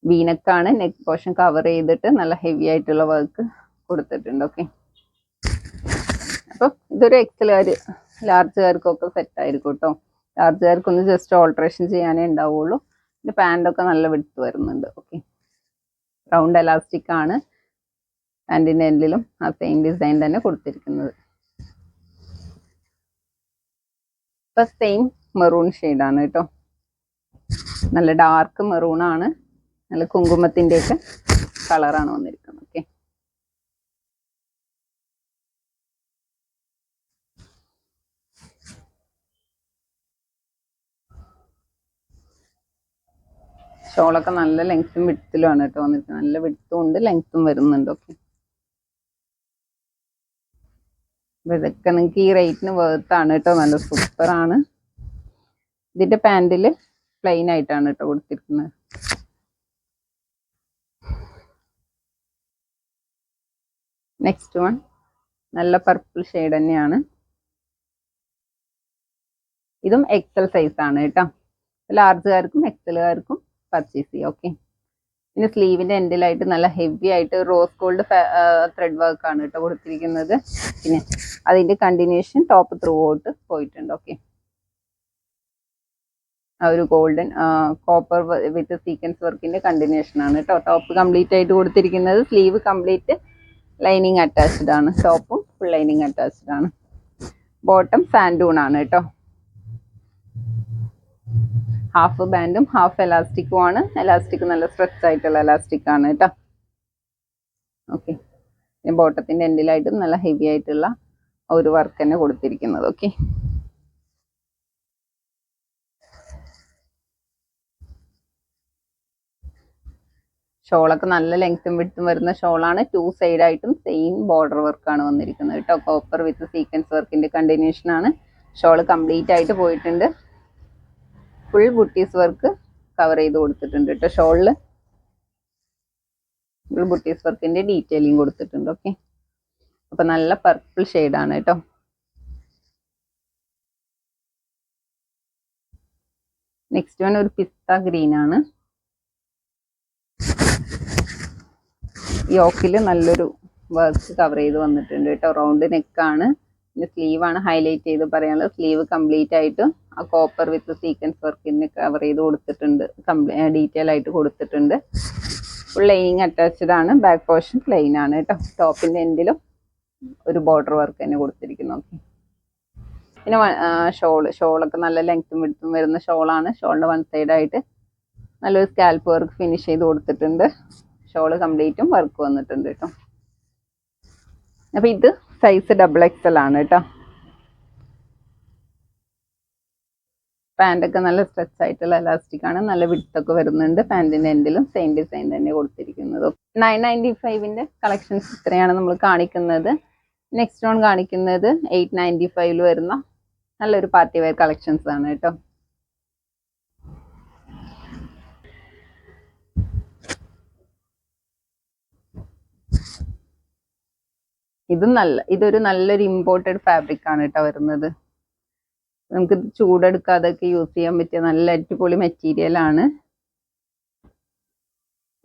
വീനക്കാണ് നെക്ക് പോർഷൻ കവർ ചെയ്തിട്ട് നല്ല ഹെവി ആയിട്ടുള്ള വർക്ക് കൊടുത്തിട്ടുണ്ട് ഓക്കെ. അപ്പം ഇതൊരു എക്സലുകാർ ലാർജുകാർക്കൊക്കെ സെറ്റ് ആയിരിക്കും കേട്ടോ. ലാർജുകാർക്കൊന്ന് ജസ്റ്റ് ഓൾട്രേഷൻ ചെയ്യാനേ ഉണ്ടാവുള്ളൂ. പിന്നെ പാന്റൊക്കെ നല്ല വിടുത്ത് വരുന്നുണ്ട് ഓക്കെ. റൗണ്ട് എലാസ്റ്റിക് ആണ്. പാന്റിന്റെ എൻഡിലും ആ സെയിം ഡിസൈൻ തന്നെ കൊടുത്തിരിക്കുന്നത്. ഇപ്പം സെയിം മെറൂൺ ഷെയ്ഡാണ് കേട്ടോ. നല്ല ഡാർക്ക് മെറൂൺ ആണ്. നല്ല കുങ്കുമത്തിന്റെയൊക്കെ കളറാണ് വന്നിരിക്കുന്നത്. ഓക്കെ ഷോളൊക്കെ നല്ല ലെങ്ത്തും വിടുത്തിലുമാണ് കേട്ടോ വന്നിരിക്കുന്നത്. നല്ല വിടുത്തും ഉണ്ട് ലെങ്ത്തും വരുന്നുണ്ട്. ഓക്കെ ഇതൊക്കെ നിങ്ങൾക്ക് ഈ റേറ്റിന് വേർത്താണ് കേട്ടോ. നല്ല സൂപ്പറാണ് ഇതിന്റെ പാന്റിൽ പ്ലെയിൻ ആയിട്ടാണ് കേട്ടോ കൊടുത്തിരിക്കുന്നത്. നെക്സ്റ്റ് വൺ നല്ല പർപ്പിൾ ഷെയ്ഡ് തന്നെയാണ്. ഇതും എക്സൽ സൈസ് ആണ് കേട്ടോ ലാർജുകാർക്കും എക്സലുകാർക്കും പർച്ചേസ് ചെയ്യാം ഓക്കെ പിന്നെ സ്ലീവിന്റെ എൻഡിലായിട്ട് നല്ല ഹെവി ആയിട്ട് റോസ് ഗോൾഡ് ത്രെഡ് വർക്ക് ആണ് കേട്ടോ കൊടുത്തിരിക്കുന്നത്. പിന്നെ അതിന്റെ കണ്ടിന്യൂഷൻ ടോപ്പ് ത്രൂ ഔട്ട് പോയിട്ടുണ്ട് ഓക്കെ ആ ഒരു ഗോൾഡൻ കോപ്പർ വിത്ത് സീക്വൻസ് വർക്കിന്റെ കണ്ടിന്യൂഷൻ ആണ് കേട്ടോ ടോപ്പ് കംപ്ലീറ്റ് ആയിട്ട് കൊടുത്തിരിക്കുന്നത് സ്ലീവ് കംപ്ലീറ്റ് ലൈനിങ് അറ്റാച്ച്ഡ് ആണ്. ടോപ്പും ഫുൾ ലൈനിങ് അറ്റാച്ച്ഡ് ആണ്. ബോട്ടം സാൻഡൂൺ ആണ് കേട്ടോ ഹാഫ് ബാൻഡും ഹാഫ് എലാസ്റ്റിക്കും ആണ്. എലാസ്റ്റിക് നല്ല സ്ട്രെച്ച് ആയിട്ടുള്ള എലാസ്റ്റിക് ആണ് കേട്ടോ ഓക്കെ ബോട്ടത്തിന്റെ എൻഡിലായിട്ടും നല്ല ഹെവി ആയിട്ടുള്ള ഒരു വർക്ക് തന്നെ കൊടുത്തിരിക്കുന്നത്. ഓക്കെ ഷോളൊക്കെ നല്ല ലെങ്ത്തും വിടുത്തും വരുന്ന ഷോളാണ്. ടു സൈഡായിട്ടും സെയിം ബോർഡർ വർക്കാണ് വന്നിരിക്കുന്നത് കേട്ടോ. കോപ്പർ വിത്ത് സീക്വൻസ് വർക്കിന്റെ കണ്ടിന്യൂഷൻ ആണ്. ഷോൾ കംപ്ലീറ്റ് ആയിട്ട് പോയിട്ടുണ്ട്. ഫുൾ ബുട്ടീസ് വർക്ക് കവർ ചെയ്ത് കൊടുത്തിട്ടുണ്ട് കേട്ടോ ഷോളിൽ. ഫുൾ ബുട്ടീസ് വർക്കിന്റെ ഡീറ്റെയിലിംഗ് കൊടുത്തിട്ടുണ്ട് ഓക്കെ അപ്പൊ നല്ല പർപ്പിൾ ഷെയ്ഡാണ് കേട്ടോ. നെക്സ്റ്റ് വൺ ഒരു പിസ്ത ഗ്രീൻ ആണ്. യോക്കിൽ നല്ലൊരു വർക്ക്സ് കവർ ചെയ്ത് വന്നിട്ടുണ്ട് കേട്ടോ. റൗണ്ട് നെക്കാണ് പിന്നെ സ്ലീവ് ആണ് ഹൈലൈറ്റ് ചെയ്ത് പറയാനുള്ളത്. സ്ലീവ് കംപ്ലീറ്റ് ആയിട്ട് ആ കോപ്പർ വിത്ത് സീക്വൻസ് വർക്കിന് കവർ ചെയ്ത് കൊടുത്തിട്ടുണ്ട്. കംപ്ലീ ഡീറ്റെയിൽ ആയിട്ട് കൊടുത്തിട്ടുണ്ട്. ഫുൾ ലൈനിങ് അറ്റാച്ച്ഡ് ആണ്. ബാക്ക് പോർഷൻ പ്ലെയിൻ ആണ് കേട്ടോ. ടോപ്പിന്റെ എൻഡിലും ഒരു ബോർഡർ വർക്ക് തന്നെ കൊടുത്തിരിക്കുന്നു. ഓക്കെ പിന്നെ ഷോൾ ഷോളൊക്കെ നല്ല ലെങ്ത്തും വിടുത്തും വരുന്ന ഷോളാണ് ഷോളിന്റെ വൺ സൈഡായിട്ട് നല്ലൊരു സ്കാൽപ്പ് വർക്ക് ഫിനിഷ് ചെയ്ത് കൊടുത്തിട്ടുണ്ട്. ഷോൾ കംപ്ലീറ്റും വർക്ക് വന്നിട്ടുണ്ട് കേട്ടോ. അപ്പൊ ഇത് സൈസ് ഡബിൾ എക്സൽ ആണ് കേട്ടോ. പാന്റൊക്കെ നല്ല സ്ട്രെച്ച് ആയിട്ടുള്ള എലാസ്റ്റിക് ആണ്. നല്ല വിട്ടൊക്കെ വരുന്നുണ്ട്. പാന്റിന്റെ എൻഡിലും സെയിം ഡിസൈൻ തന്നെ കൊടുത്തിരിക്കുന്നത്. നയൻ നയന്റി ഫൈവിന്റെ കളക്ഷൻസ് ഇത്രയാണ് നമ്മൾ കാണിക്കുന്നത്. നെക്സ്റ്റ് വൺ കാണിക്കുന്നത് എയ്റ്റ് നയന്റി ഫൈവിൽ വരുന്ന നല്ലൊരു പാർട്ടി വെയർ കളക്ഷൻസ് ആണ് കേട്ടോ. ഇത് നല്ല ഇതൊരു നല്ലൊരു ഇമ്പോർട്ടഡ് ഫാബ്രിക് ആണ് കേട്ടോ വരുന്നത്. നമുക്ക് ചൂടെടുക്കാതെ ഒക്കെ യൂസ് ചെയ്യാൻ പറ്റിയ നല്ല അടിപൊളി മെറ്റീരിയൽ ആണ്.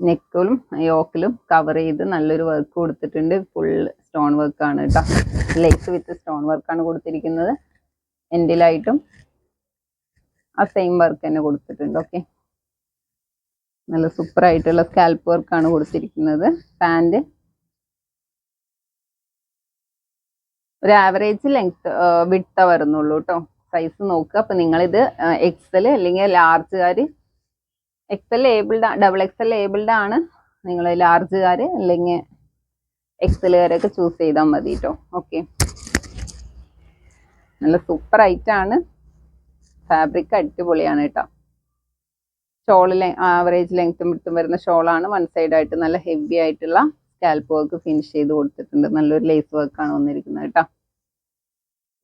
നെക്കിലും യോക്കിലും കവർ ചെയ്ത് നല്ലൊരു വർക്ക് കൊടുത്തിട്ടുണ്ട്. ഫുൾ സ്റ്റോൺ വർക്ക് ആണ് കേട്ടോ ലൈസ് വിത്ത് സ്റ്റോൺ വർക്ക് ആണ് കൊടുത്തിരിക്കുന്നത്. എൻഡിലായിട്ടും ആ സെയിം വർക്ക് തന്നെ കൊടുത്തിട്ടുണ്ട്. ഓക്കെ നല്ല സൂപ്പർ ആയിട്ടുള്ള സ്കാൽപ്പ് വർക്കാണ് കൊടുത്തിരിക്കുന്നത്. പാന്റ് ഒരു ആവറേജ് ലെങ്ത് വിട്ട വരുന്നുള്ളൂ കേട്ടോ സൈസ് നോക്കുക. അപ്പൊ ഇത് എക്സൽ അല്ലെങ്കിൽ ലാർജുകാർ XL labelled double XL labelled ആണ്. നിങ്ങൾ ലാർജുകാർ അല്ലെങ്കിൽ എക്സലുകാരൊക്കെ ചൂസ് ചെയ്താൽ മതി കേട്ടോ ഓക്കെ നല്ല സൂപ്പർ ആണ്. ഫാബ്രിക് അടിപൊളിയാണ് കേട്ടോ ഷോൾ ആവറേജ് ലെങ്ത്തും വിട്ടും വരുന്ന ഷോളാണ് വൺ സൈഡ് ആയിട്ട് നല്ല ഹെവി ആയിട്ടുള്ള സ്കാൽപ്പ് വർക്ക് ഫിനിഷ് ചെയ്ത് കൊടുത്തിട്ടുണ്ട്. നല്ലൊരു ലേസ് വർക്കാണ് വന്നിരിക്കുന്നത് കേട്ടോ.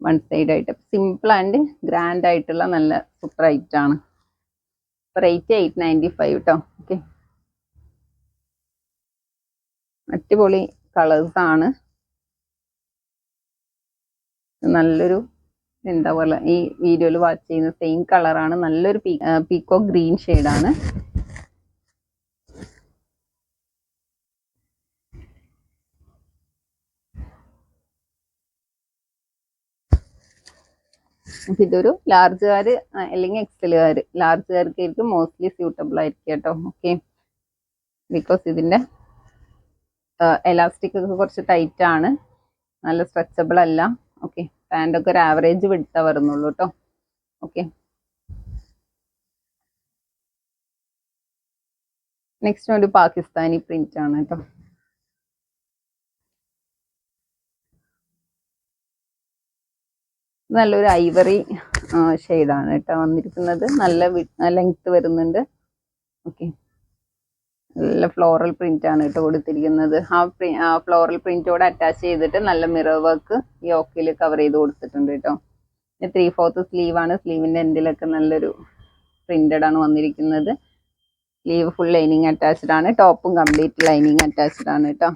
വൺ സൈഡ് ആയിട്ട്. സിമ്പിൾ ആൻഡ് ഗ്രാൻഡ് ആയിട്ടുള്ള നല്ല സൂപ്പർ ഐറ്റം ആണ്. റേറ്റ് എയ്റ്റ് നയന്റി ഫൈവ് കേട്ടോ ഓക്കെ അടിപൊളി കളേഴ്സ് ആണ്. നല്ലൊരു എന്താ പറയുക ഈ വീഡിയോയിൽ വാച്ച് ചെയ്യുന്ന സെയിം കളറാണ് നല്ലൊരു പീ പീക്കോ ഗ്രീൻ ഇതൊരു ലാർജുകാർ അല്ലെങ്കിൽ എക്സലുകാർ ലാർജുകാർക്കായിരിക്കും മോസ്റ്റ്ലി സ്യൂട്ടബിൾ ആയിരിക്കും കേട്ടോ. ഓക്കെ ബിക്കോസ് ഇതിന്റെ എലാസ്റ്റിക് ഒക്കെ കുറച്ച് ടൈറ്റ് ആണ്. നല്ല സ്ട്രെച്ചബിൾ അല്ല. ഓക്കെ പാന്റൊക്കെ ഒരു ആവറേജ് വിടുത്ത വരുന്നുള്ളൂ കേട്ടോ. ഓക്കെ നെക്സ്റ്റ് ഒരു പാകിസ്ഥാനി പ്രിന്റ് ആണ് കേട്ടോ. നല്ലൊരു ഐവറി ഷെയ്ഡാണ് കേട്ടോ വന്നിരിക്കുന്നത്. നല്ല ലെങ്ത് വരുന്നുണ്ട്. ഓക്കെ. നല്ല ഫ്ലോറൽ പ്രിന്റ് ആണ് കേട്ടോ കൊടുത്തിരിക്കുന്നത്. ആ ഫ്ലോറൽ പ്രിന്റോട് അറ്റാച്ച് ചെയ്തിട്ട് നല്ല മിറർ വർക്ക് ഈ ഓക്കിൽ കവർ ചെയ്ത് കൊടുത്തിട്ടുണ്ട് കേട്ടോ. ത്രീ ഫോർത്ത് സ്ലീവ് ആണ്. സ്ലീവിന്റെ എൻഡിലൊക്കെ നല്ലൊരു പ്രിന്റഡ് ആണ് വന്നിരിക്കുന്നത്. സ്ലീവ് ഫുൾ ലൈനിങ് അറ്റാച്ച്ഡ് ആണ്. ടോപ്പും കംപ്ലീറ്റ് ലൈനിങ് അറ്റാച്ച്ഡ് ആണ് കേട്ടോ.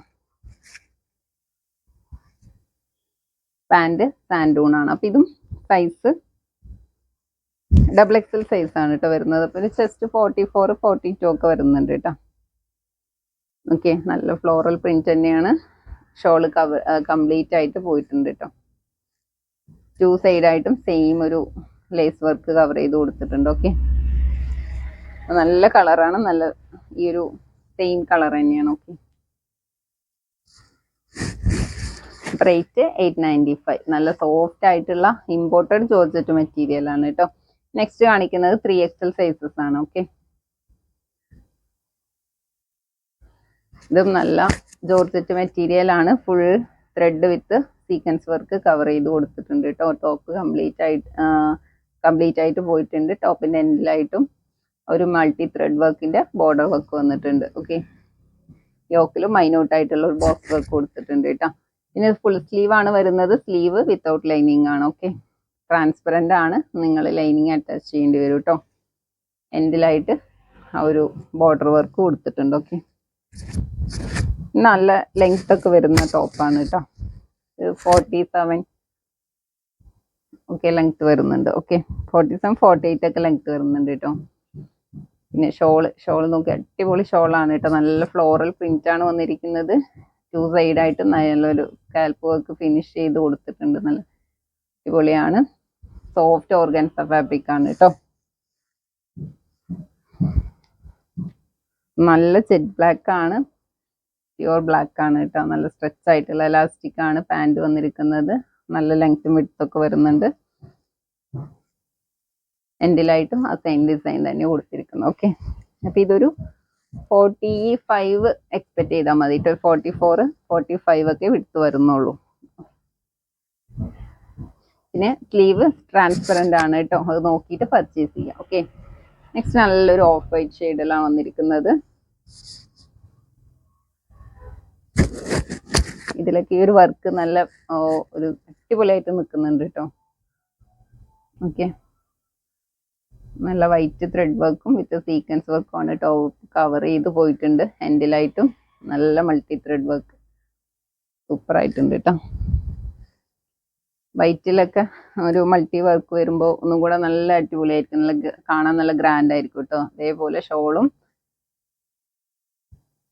പാന്റ് സാൻഡൂൺ ആണ് അപ്പം ഇതും സൈസ് ഡബിൾ എക്സൽ സൈസ് ആണ് കേട്ടോ വരുന്നത്. അപ്പോൾ ഒരു chest forty four forty two ഒക്കെ വരുന്നുണ്ട് കേട്ടോ ഓക്കെ നല്ല ഫ്ലോറൽ പ്രിന്റ് തന്നെയാണ്. ഷോൾ കവർ കംപ്ലീറ്റ് ആയിട്ട് പോയിട്ടുണ്ട് കേട്ടോ ടു സൈഡായിട്ടും സെയിം ഒരു ലേസ് വർക്ക് കവർ ചെയ്ത് കൊടുത്തിട്ടുണ്ട്. ഓക്കെ നല്ല കളറാണ് നല്ല ഈ ഒരു സെയിം കളർ തന്നെയാണ്. Okay rate eight ninety five. നല്ല സോഫ്റ്റ് ആയിട്ടുള്ള ഇമ്പോർട്ടഡ് ജോർജറ്റ് മെറ്റീരിയൽ ആണ് കേട്ടോ നെക്സ്റ്റ് കാണിക്കുന്നത് ത്രീ എക്സൽ സൈസസ് ആണ് ഓക്കെ ഇതും നല്ല ജോർജറ്റ് മെറ്റീരിയൽ ആണ്. Full thread with sequence work cover ചെയ്ത് കൊടുത്തിട്ടുണ്ട് കേട്ടോ ടോപ്പ് കംപ്ലീറ്റ് ആയിട്ട് കംപ്ലീറ്റ് ആയിട്ട് പോയിട്ടുണ്ട്. ടോപ്പിന്റെ എൻഡിലായിട്ടും ഒരു മൾട്ടി ത്രെഡ് വർക്കിന്റെ ബോർഡർ വർക്ക് വന്നിട്ടുണ്ട് ഓക്കെ യോക്കിലും മൈനോട്ട് ആയിട്ടുള്ള ഒരു ബോക്സ് വർക്ക് കൊടുത്തിട്ടുണ്ട് കേട്ടോ പിന്നെ ഫുൾ സ്ലീവ് ആണ് വരുന്നത്. സ്ലീവ് വിത്തൗട്ട് ലൈനിങ് ആണ് ഓക്കെ ട്രാൻസ്പെറന്റ് ആണ്. നിങ്ങൾ ലൈനിങ് അറ്റാച്ച് ചെയ്യേണ്ടി വരും കേട്ടോ എൻഡിലായിട്ട് ആ ഒരു ബോർഡർ വർക്ക് കൊടുത്തിട്ടുണ്ട് ഓക്കെ നല്ല ലെങ്ത് ഒക്കെ വരുന്ന ടോപ്പാണ് കേട്ടോ ഫോർട്ടി സെവൻ ഓക്കെ ലെങ്ത് വരുന്നുണ്ട് okay forty seven forty eight ഒക്കെ ലെങ്ത് വരുന്നുണ്ട് കേട്ടോ പിന്നെ ഷോൾ ഷോൾ നോക്കി അടിപൊളി ഷോളാണ് കേട്ടോ നല്ല ഫ്ലോറൽ പ്രിന്റ് ആണ് വന്നിരിക്കുന്നത്. ടു സൈഡായിട്ട് നല്ലൊരു സ്കാൽപ്പ് വർക്ക് ഫിനിഷ് ചെയ്ത് കൊടുത്തിട്ടുണ്ട്. നല്ല അടിപൊളിയാണ്. സോഫ്റ്റ് ഓർഗൻസ ഫാബ്രിക് ആണ് കേട്ടോ. നല്ല ജെറ്റ് ബ്ലാക്ക് ആണ്. പ്യുവർ ബ്ലാക്ക് ആണ് കേട്ടോ. നല്ല സ്ട്രെച്ച് ആയിട്ടുള്ള ഇലാസ്റ്റിക് ആണ് പാന്റ് വന്നിരിക്കുന്നത്. നല്ല ലെങ്ത്തും വിടുത്തൊക്കെ വരുന്നുണ്ട്. എൻഡിലായിട്ടും ആ സെയിം ഡിസൈൻ തന്നെ കൊടുത്തിരിക്കുന്നു. ഓക്കെ അപ്പൊ ഇതൊരു ഫോർട്ടി ഫൈവ് എക്സ്പെക്ട് ചെയ്താൽ മതി. കേട്ടോ ഫോർട്ടി ഫോർ ഫോർട്ടി ഫൈവ് ഒക്കെ വിടുത്ത് വരുന്നുള്ളൂ. പിന്നെ സ്ലീവ് ട്രാൻസ്പെറന്റ് ആണ് കേട്ടോ. അത് നോക്കിയിട്ട് പർച്ചേസ് ചെയ്യാം. ഓക്കെ നെക്സ്റ്റ് നല്ലൊരു ഓഫ് വൈറ്റ് ഷെയ്ഡിലാണ് വന്നിരിക്കുന്നത്. ഇതിലൊക്കെ ഈ ഒരു വർക്ക് നല്ല ഒരു അടിപൊളിയായിട്ട് നിൽക്കുന്നുണ്ട് കേട്ടോ. ഓക്കെ നല്ല വൈറ്റ് ത്രെഡ് വർക്കും വിത്ത് സീക്വൻസ് വർക്കും ആണ് ടോപ്പ് കവർ ചെയ്ത് പോയിട്ടുണ്ട്. ഹാൻഡിലായിട്ടും നല്ല മൾട്ടി ത്രെഡ് വർക്ക് സൂപ്പർ ആയിട്ടുണ്ട് കേട്ടോ വൈറ്റിലൊക്കെ ഒരു മൾട്ടി വർക്ക് വരുമ്പോൾ ഒന്നും കൂടെ നല്ല അടിപൊളിയായിരിക്കും. നല്ല കാണാൻ നല്ല ഗ്രാൻഡ് ആയിരിക്കും കേട്ടോ അതേപോലെ ഷോളും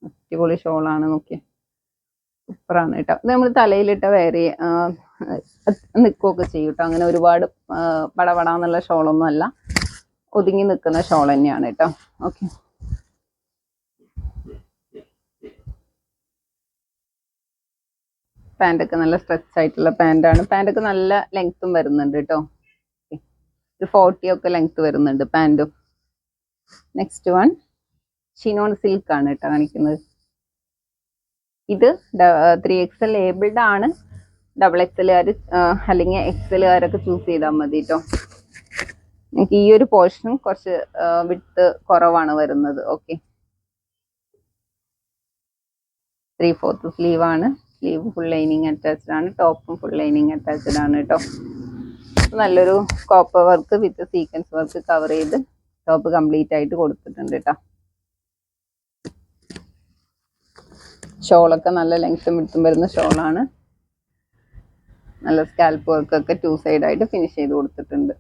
അടിപൊളി ഷോളാണ് നോക്കിയേ. സൂപ്പറാണ് കേട്ടോ ഇത് നമ്മൾ തലയിലിട്ട വേറെ നിൽക്കുകയൊക്കെ ചെയ്യും കേട്ടോ അങ്ങനെ ഒരുപാട് പടപടാന്നുള്ള ഷോളൊന്നും അല്ല. ഒതുങ്ങി നിൽക്കുന്ന ഷോൾ തന്നെയാണ് കേട്ടോ. ഓക്കെ. പാന്റൊക്കെ നല്ല സ്ട്രെച്ച് ആയിട്ടുള്ള പാന്റാണ് പാന്റൊക്കെ നല്ല ലെങ്ത്തും വരുന്നുണ്ട് കേട്ടോ. ഒരു ഫോർട്ടി ഒക്കെ ലെങ്ത് വരുന്നുണ്ട് പാന്റും നെക്സ്റ്റ് വൺ ഷിനോൺ സിൽക്ക് ആണ് കേട്ടോ കാണിക്കുന്നത്. ഇത് ത്രീ എക്സൽ ലേബിൾഡ് ആണ്. ഡബിൾ എക്സലുകാർ അല്ലെങ്കിൽ എക്സലുകാരൊക്കെ ചൂസ് ചെയ്താൽ മതി കേട്ടോ. എനിക്ക് ഈ ഒരു പോർഷൻ കുറച്ച് വിട്ട് കുറവാണ് വരുന്നത്. ഓക്കെ ത്രീ ഫോർത്ത് സ്ലീവ് ആണ്. സ്ലീവ് ഫുൾ ലൈനിങ് അറ്റാച്ച്ഡ് ആണ്. ടോപ്പും ഫുൾ ലൈനിങ് അറ്റാച്ച്ഡ് ആണ് കേട്ടോ നല്ലൊരു copper work with sequence work cover ചെയ്ത് ടോപ്പ് കംപ്ലീറ്റ് ആയിട്ട് കൊടുത്തിട്ടുണ്ട് കേട്ടോ ഷോളൊക്കെ നല്ല ലെങ്ത്തും വിടുത്തും വരുന്ന ഷോളാണ് നല്ല സ്കാൽപ്പ് വർക്കൊക്കെ ടു സൈഡായിട്ട് ഫിനിഷ് ചെയ്ത് കൊടുത്തിട്ടുണ്ട്.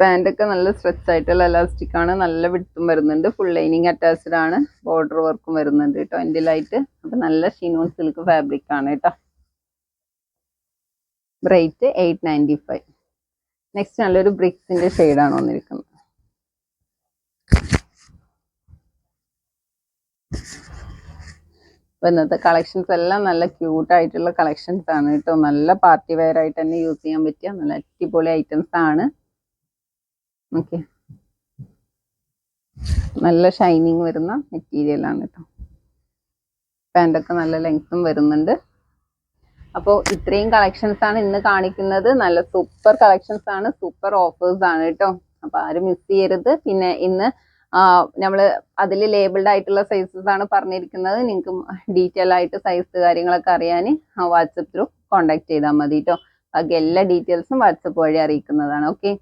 പാന്റ് ഒക്കെ നല്ല സ്ട്രെച്ച് ആയിട്ടുള്ള എലാസ്റ്റിക് ആണ്. നല്ല വിടുത്തും വരുന്നുണ്ട്. ഫുൾ ലൈനിങ് അറ്റാച്ച്ഡ് ആണ്. ബോർഡർ വർക്കും വരുന്നുണ്ട് കേട്ടോ എന്റിലായിട്ട് അപ്പം നല്ല ഷിനോൺ സിൽക്ക് ഫാബ്രിക് ആണ് കേട്ടോ rate eight ninety five next നല്ലൊരു ബ്രിക്സിന്റെ ഷെയ്ഡാണ് വന്നിരിക്കുന്നത്. അപ്പോൾ ഇന്നത്തെ കളക്ഷൻസ് എല്ലാം നല്ല ക്യൂട്ടായിട്ടുള്ള കളക്ഷൻസ് ആണ് കേട്ടോ നല്ല പാർട്ടി വെയർ ആയിട്ട് തന്നെ യൂസ് ചെയ്യാൻ പറ്റിയ നല്ല അടിപൊളി ഐറ്റംസ് ആണ്. ഓക്കെ നല്ല ഷൈനിങ് വരുന്ന മെറ്റീരിയൽ ആണ് കേട്ടോ പാന്റൊക്കെ നല്ല ലെങ്ത്തും വരുന്നുണ്ട്. അപ്പോൾ ഇത്രയും കളക്ഷൻസ് ആണ് ഇന്ന് കാണിക്കുന്നത്. നല്ല സൂപ്പർ കളക്ഷൻസ് ആണ് സൂപ്പർ ഓഫേഴ്സ് ആണ് കേട്ടോ അപ്പൊ ആരും മിസ് ചെയ്യരുത്. പിന്നെ ഇന്ന് നമ്മൾ അതിൽ ലേബിൾഡ് ആയിട്ടുള്ള സൈസസ് ആണ് പറഞ്ഞിരിക്കുന്നത്. നിങ്ങൾക്ക് ഡീറ്റെയിൽ ആയിട്ട് സൈസ് കാര്യങ്ങളൊക്കെ അറിയാൻ വാട്സപ്പ് ത്രൂ കോൺടാക്ട് ചെയ്താൽ മതി കേട്ടോ ബാക്കി എല്ലാ ഡീറ്റെയിൽസും വാട്സപ്പ് വഴി അറിയിക്കുന്നതാണ്. ഓക്കെ